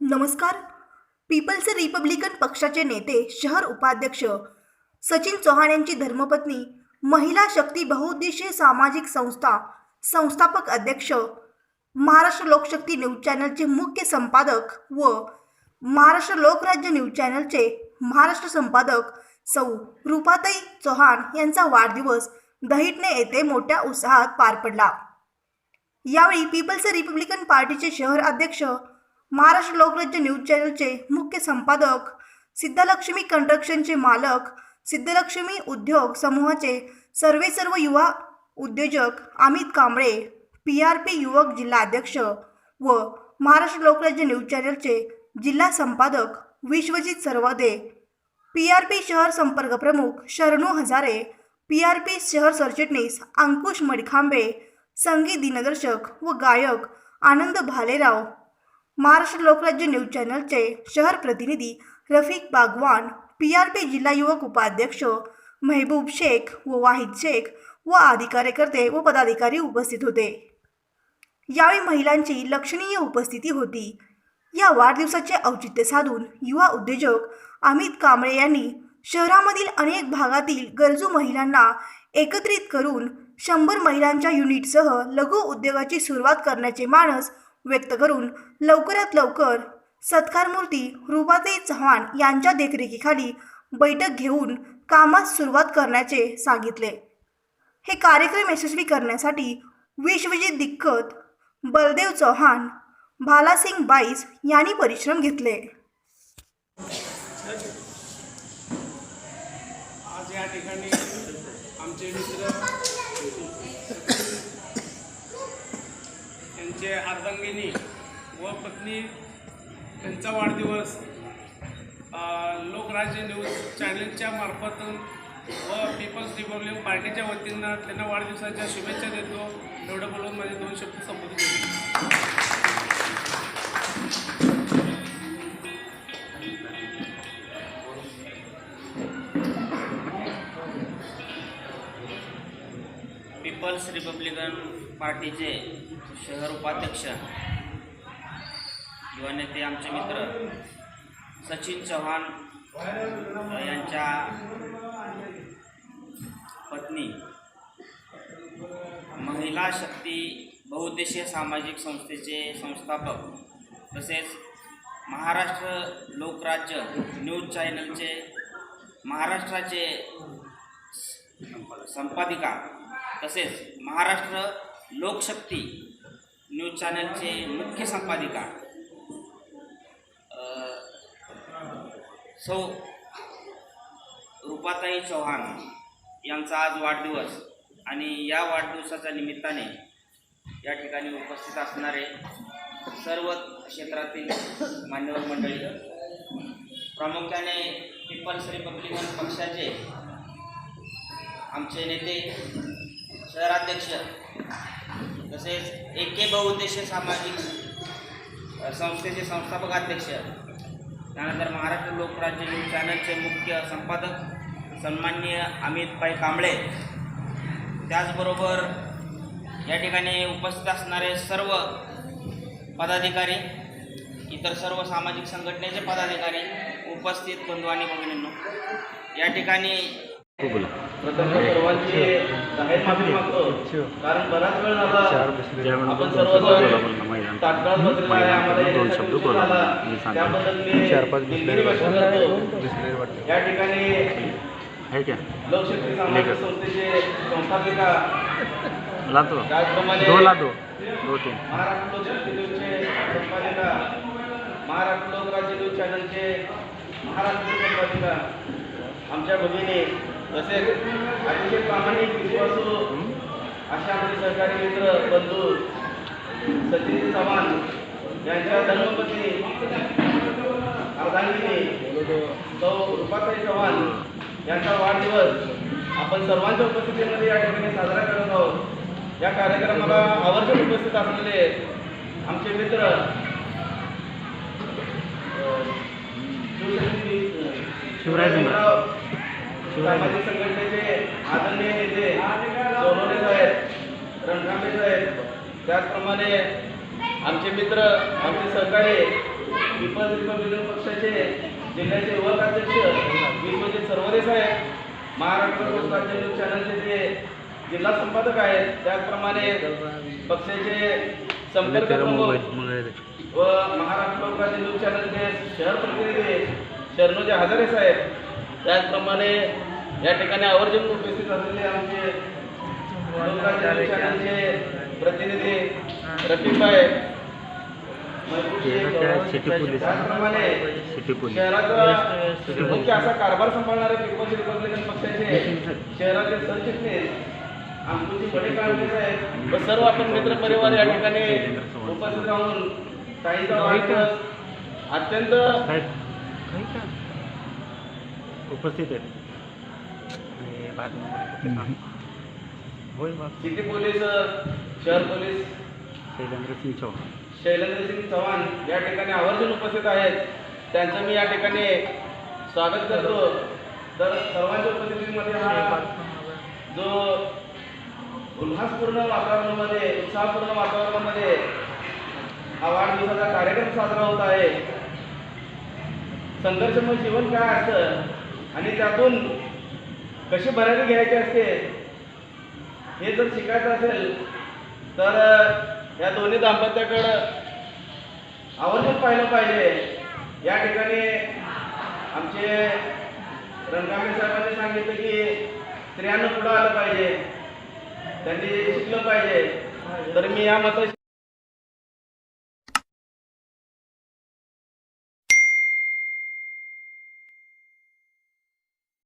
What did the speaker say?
नमस्कार. People's Republican पक्षाचे नेते शहर उपाध्यक्ष सचिन चौहान यांची धर्मपत्नी महिला शक्ती बहुउद्देशीय सामाजिक संस्था संस्थापक अध्यक्ष महाराष्ट्र लोकशक्ती न्यूज चॅनलचे मुख्य संपादक व महाराष्ट्र लोकराज्य न्यूज चॅनलचे महाराष्ट्र संपादक सौ रुपाताई चौहान यांचा वाढदिवस दहिटणे येथे मोठ्या उत्साहात पार पडला. यावेळी पीपल्स रिपब्लिकन पार्टीचे शहर अध्यक्ष महाराष्ट्र लोकराज्य न्यूज चॅनलचे मुख्य संपादक सिद्धलक्ष्मी कंस्ट्रक्शनचे मालक सिद्धलक्ष्मी उद्योग समूहाचे सर्वे सर्व युवा उद्योजक Amit Kamble P R P युवक जिल्हा अध्यक्ष व महाराष्ट्र लोकराज्य न्यूज चॅनलचे जिल्हा संपादक Vishwajit Sarvade P R P शहर संपर्क प्रमुख Sharanu Hazare P R P शहर सरचिटणीस अंकुश मडखांबे संगीत दिनदर्शक व गायक आनंद भालेराव महाराष्ट्र लोकराज्य न्यूज चॅनलचे शहर प्रतिनिधी Rafiq Bagwan P R P जिल्हा युवक उपाध्यक्ष मेहबूब शेख व वाहिद शेख व आदी कार्यकर्ते व पदाधिकारी उपस्थित होते. यावेळी महिलांची लक्षणीय उपस्थिती होती. या वाढदिवसाचे औचित्य साधून युवा उद्योजक अमित कांबळे यांनी शहरामधील अनेक भागातील गरजू महिलांना एकत्रित करून शंभर महिलांच्या युनिटसह लघु उद्योगाची सुरुवात करण्याचे मानस व्यक्त करून लवकरात लवकर सत्कारमूर्ती रुपाताई चव्हाण यांच्या देखरेखीखाली बैठक घेऊन कामास सुरुवात करण्याचे सांगितले. हे कार्यक्रम यशस्वी करण्यासाठी विश्वजित दिक्कत बलदेव चौहान भालासिंग बाईस यांनी परिश्रम घेतले. आज या ठिकाणी आमचे मित्र त्यांचे अर्धांगिनी व पत्नी त्यांचा वाढदिवस लोकराज्य न्यूज चॅनलच्या मार्फत व पीपल्स रिपब्लिक पार्टीच्या वतीनं त्यांना वाढदिवसाच्या शुभेच्छा देतो. एवढं बोलून माझे दोन शब्द संबोधित केले पीपल्स रिपब्लिकन पार्टीचे शहर उपाध्यक्ष युवा नेते आमचे मित्र सचिन चव्हाण यांच्या पत्नी महिला शक्ती बहुउद्देशीय सामाजिक संस्थेचे संस्थापक तसेच महाराष्ट्र लोकराज्य न्यूज चॅनलचे महाराष्ट्राचे संपादिका तसेच महाराष्ट्र लोकशक्ती न्यूज चॅनलचे मुख्य संपादिका सौ रुपाताई चव्हाण यांचा आज वाढदिवस आणि या वाढदिवसाच्या निमित्ताने या ठिकाणी उपस्थित असणारे सर्व क्षेत्रातील मान्यवर मंडळी प्रामुख्याने पीपल्स रिपब्लिकन पक्षाचे आमचे नेते शहराध्यक्ष तसेच ए के बहुउद्देशीय सामाजिक संस्थेचे संस्थापक अध्यक्ष त्यानंतर महाराष्ट्र लोकराज्य न्यूज चॅनलचे मुख्य संपादक सन्माननीय अमितभाई कांबळे. त्याचबरोबर या ठिकाणी उपस्थित असणारे सर्व पदाधिकारी इतर सर्व सामाजिक संघटनेचे पदाधिकारी उपस्थित बंधू आणि भगिनींनो. या ठिकाणी सर्वांची जाहीर माफी मागतो. कारण बराच वेळ झाला. आपण सर्वजण तात्काळ बसलेला आहे. आम्हाला. त्याबद्दल मी चार पाच दिलगिरी व्यक्त करतो. या ठिकाणी है लोकशक्ती सामाजिक संस्थेचे संस्थापिका लातो त्याचप्रमाणे महाराष्ट्र लोकशक्ती न्यूजचे संपादिका महाराष्ट्र लोकराज्य न्यूज चॅनलचे महाराष्ट्र संपादिका आमच्या भगिनी तसेच अतिशय प्रामाणिक विश्वासू अशा आमचे सहकारी मित्र बंधू सचिन चव्हाण यांच्या धर्मपत्नी अर्धांगिनी सौ रुपाताई चव्हाण यांचा वाढदिवस आपण सर्वांच्या उपस्थितीमध्ये या ठिकाणी साजरा करत आहोत. या कार्यक्रमाला आवर्जून उपस्थित असलेले आमचे मित्र शिवराजराव सामाजिक संघटनेचे आदरणीय नेते सोनवणे साहेब रणकांबे साहेब त्याचप्रमाणे आमचे मित्र आमचे सहकारी पीपल्स रिपब्लिकन पक्षाचे जिल्ह्याचे युवक अध्यक्ष विश्वजित सरवदे साहेब महाराष्ट्र राज्य न्यूज चॅनलचे जे जिल्हा संपादक आहेत त्याचप्रमाणे पक्षाचे संपर्क प्रमुख व महाराष्ट्र लोकराज्य न्यूज चॅनलचे शहर प्रतिनिधी शरणोजी हजारे साहेब त्याचप्रमाणे या ठिकाणी आवर्जून उपस्थित असलेले आमचे प्रतिनिधी. शहराचा मुख्य असा कारभार सांभाळणारे पीपल्स रिपब्लिकन पक्षाचे शहराचे सरचिटणीस अंकुजी बडेकांबे साहेब. व सर्व आपण मित्र परिवार या ठिकाणी उपस्थित राहून ताईचा वाढदिवस अत्यंत उपस्थित आहेत. आणि बातमी होय बा सिटी पोलीस शहर पोलीस। शैलेंद्र सिंग चौहान। शैलेंद्रसिंग चव्हाण या ठिकाणी आवर्जून उपस्थित आहेत. त्यांचं मी या ठिकाणी स्वागत करतो. तर सर्वांच्या उपस्थितीमध्ये हा जो उल्हासपूर्ण वातावरणामध्ये उत्साहपूर्ण वातावरणामध्ये हा वाढदिवसाचा कार्यक्रम साजरा होत आहे. संघर्षमय जीवन काय असतं आणि त्यातून कशी भरारी घ्यायची असते? हे जर शिकायचं असेल तर या दोन्ही दाम्पत्याकडं आवर्जून पाहिलं पाहिजे. या ठिकाणी आमचे रणकामे साहेबांनी सांगितलं की स्त्रियांना पुढं आलं पाहिजे. त्यांनी शिकलं पाहिजे. तर मी या मात्र